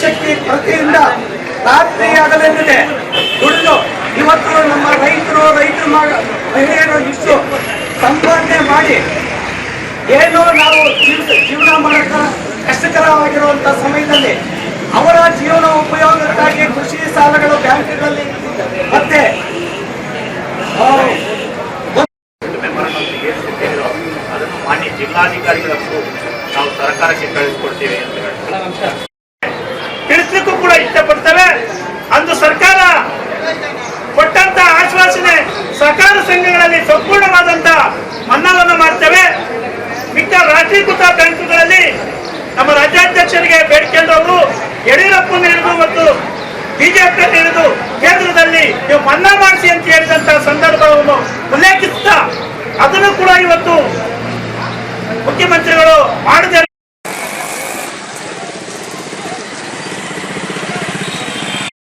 ಶಕ್ತಿ ಪ್ರತಿಯಿಂದ ರಾತ್ರಿ ಆಗಲೆಂದಿದೆ ದುಡಿದು ಇವತ್ತು ನಮ್ಮ ರೈತರು ರೈತರು ಮಹಿಳೆಯರು ಇಷ್ಟು ಸಂಪಾದನೆ ಮಾಡಿ ಏನೋ ನಾವು ಜೀವ, ಜೀವನ ಮಾಡಕ ಕಷ್ಟಕರವಾಗಿರುವಂತ ಸಮಯದಲ್ಲಿ ಅವರ ಜೀವನ ಉಪಯೋಗಕ್ಕಾಗಿ ಕೃಷಿ ಸಾಲಗಳು ಬ್ಯಾಂಕ್ಗಳಲ್ಲಿ ಮತ್ತೆ ಜಿಲ್ಲಾಧಿಕಾರಿಗಳಕ್ಕೂ ನಾವು ಸರ್ಕಾರಕ್ಕೆ ಕಳಿಸ್ಕೊಡ್ತೀವಿ ಅಂತ ಆಶ್ವಾಸನೆ ಸಹಕಾರ ಸಂಘಗಳಲ್ಲಿ ಸಂಪೂರ್ಣವಾದಂತ ಮನ್ನಾವನ್ನು ಮಾಡ್ತೇವೆ. ಮಿಕ್ಕ ರಾಷ್ಟ್ರೀಕೃತ ಬ್ಯಾಂಕುಗಳಲ್ಲಿ ನಮ್ಮ ರಾಜ್ಯಾಧ್ಯಕ್ಷರಿಗೆ ಬೇಡಿಕೊಂಡವರು ಯಡಿಯೂರಪ್ಪನ ಹಿಡಿದು ಮತ್ತು ಬಿಜೆಪಿ ಹಿಡಿದು ಕೇಂದ್ರದಲ್ಲಿ ನೀವು ಮನ್ನಾ ಮಾಡಿಸಿ ಅಂತ ಹೇಳಿದಂತ ಸಂದರ್ಭವನ್ನು ಉಲ್ಲೇಖಿಸುತ್ತಾ ಅದನ್ನು ಕೂಡ ಇವತ್ತು ಮುಖ್ಯಮಂತ್ರಿಗಳು